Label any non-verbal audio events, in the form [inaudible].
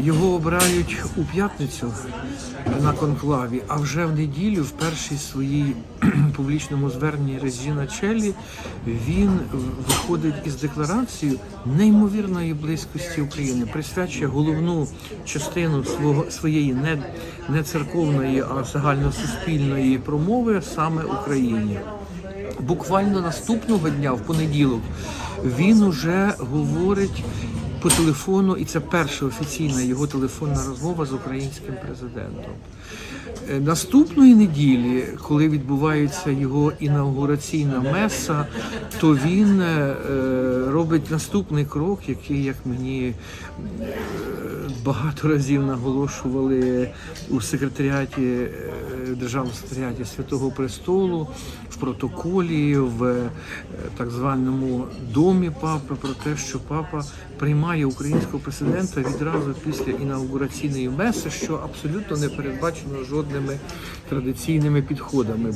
Його обирають у п'ятницю на конклаві, а вже в неділю, в першій своїй [clears throat] публічному зверненні Резіна Челі, він виходить із декларацією неймовірної близькості України, присвячує головну частину свого своєї не, не церковної, а загальносуспільної промови саме Україні. Буквально наступного дня, в понеділок, він уже говорить по телефону, і це перша офіційна його телефонна розмова з українським президентом. Е, Наступної неділі, коли відбувається його інаугураційна меса, то він е, робить наступний крок, який, як мені е, багато разів наголошували у секретаріаті державному секретаріаті Святого Престолу, в протоколі, в е, так званому домі папи про те, що папа приймає українського президента відразу після інаугураційної меси, що абсолютно не передбачено жодними традиційними підходами.